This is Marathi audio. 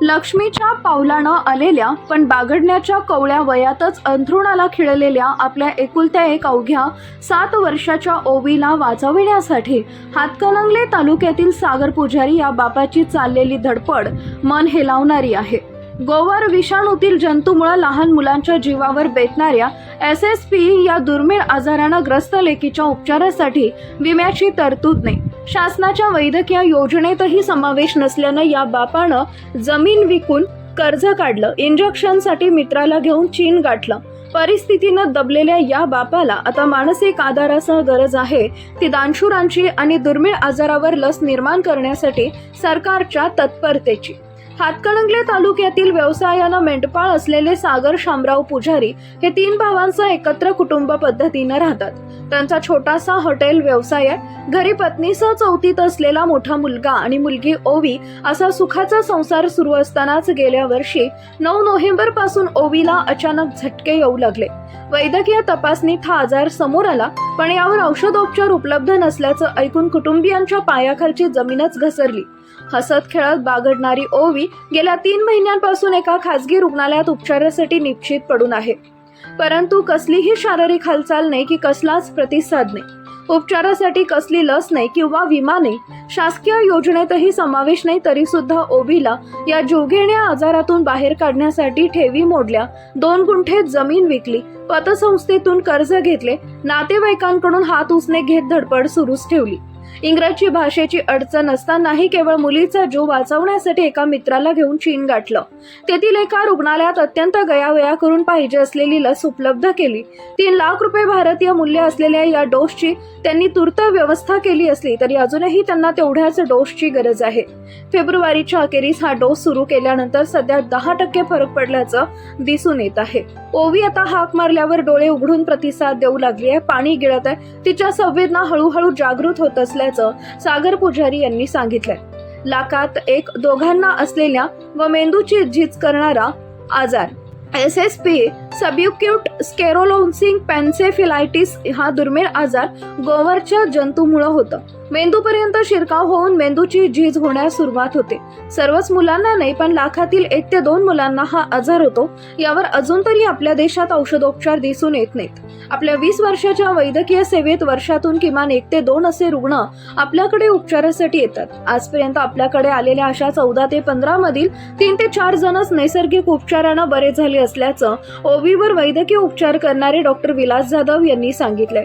लक्ष्मीच्या पावलानं आलेल्या पण बागडण्याच्या कवळ्या वयातच अंथरुणाला खिळलेल्या आपल्या एकुलत्या एक अवघ्या सात वर्षाच्या ओवीला वाचविण्यासाठी हातकणंगले तालुक्यातील सागर पुजारी या बापाची चाललेली धडपड मन हेलावणारी आहे. गोवर विषाणूतील जंतूमुळे लहान मुलांच्या जीवावर बेतणाऱ्या एस एस पी या दुर्मिळ आजारानं ग्रस्त लेकीच्या उपचारासाठी विम्याची तरतूद नाही. शासनाच्या वैद्यकीय योजनेतही समावेश नसल्यानं या बापानं जमीन विकून कर्ज काढलं. इंजेक्शनसाठी मित्राला घेऊन चीन गाठलं. परिस्थितीनं दबलेल्या या बापाला आता मानसिक आधारासह गरज आहे. ती दानशुरांची आणि दुर्मिळ आजारावर लस निर्माण करण्यासाठी सरकारच्या तत्परतेची. हातकणंगले तालुक्यातील व्यवसायानं मेंढपाळ असलेले सागर शामराव पुजारी हे तीन भावांचं एकत्र कुटुंब पद्धतीनं राहतात. त्यांचा छोटासा हॉटेल व्यवसाय आहे. घरी पत्नीसह चौथीत असलेला मोठा मुलगा आणि मुलगी ओवी असा सुखाचा संसार सुरू असतानाच गेल्या वर्षी नऊ नोव्हेंबरपासून ओवीला अचानक झटके येऊ लागले. वैद्यकीय तपासणीत हा आजार समोर आला पण यावर औषधोपचार उपलब्ध नसल्याचं ऐकून कुटुंबियांच्या पायाखालची जमीनच घसरली. हसत खेळत बागडणारी ओवी गेल्या तीन महिन्यांपासून एका खासगी रुग्णालयात उपचारासाठी निश्चित पडून आहे. परंतु कसलीही शारीरिक हालचाल नाही की कसलाच प्रतिसाद नाही. उपचारासाठी कसली लस नाही किंवा विमा नाही शासकीय योजनेतही समावेश नाही तरी सुद्धा ओबीला या जोगेण्या आजारातून बाहेर काढण्यासाठी ठेवी मोडल्या. दोन गुंठे जमीन विकली पतसंस्थेतून कर्ज घेतले नातेवाईकांकडून हात उसने घेत धडपड सुरूच ठेवली. इंग्रजी भाषेची अडचण असतानाही केवळ मुलीचा जीव वाचवण्यासाठी एका मित्राला घेऊन चीन गाठलं. तेथील एका रुग्णालयात अत्यंत गयावया करून पाहिजे असलेली लस उपलब्ध केली. तीन लाख रुपये भारतीय मूल्य असलेल्या या डोसची त्यांनी तूर्त व्यवस्था केली असली तरी अजूनही त्यांना तेवढ्याच डोसची गरज आहे. फेब्रुवारीच्या अखेरीस हा डोस सुरू केल्यानंतर सध्या दहा टक्के फरक पडल्याचं दिसून येत आहे. ओवी आता हाक मारल्यावर डोळे उघडून प्रतिसाद देऊ लागली आहे. पाणी गिळत आहे. तिच्या संवेदना हळूहळू जागृत होत असल्याचं सागर पुजारी यांनी सांगितलंय. लाखात एक दोघांना असलेल्या व मेंदूची झीज करणारा आजार. S S P subacute sclerosing panencephalitis हा दुर्मिळ आजार गोवरच्या जंतूमुळं होतं. मेंदूपर्यंत शिरकाव होऊन मेंदूची झीज होण्यास सुरुवात होते. सर्वच मुलांना नाही पण लाखातील एक ते दोन मुलांना हा आजार होतो. यावर अजून तरी आपल्या देशात औषधोपचार दिसून येत नाहीत. आपल्या वीस वर्षाच्या वैद्यकीय सेवेत वर्षातून किमान एक ते दोन असे रुग्ण आपल्याकडे उपचारासाठी येतात. आजपर्यंत आपल्याकडे आलेल्या अशा चौदा ते पंधरा मधील तीन ते चार जणच नैसर्गिक उपचारानं बरे झाले असल्याचं ओवीवर वैद्यकीय उपचार करणारे डॉक्टर विलास जाधव यांनी सांगितलंय.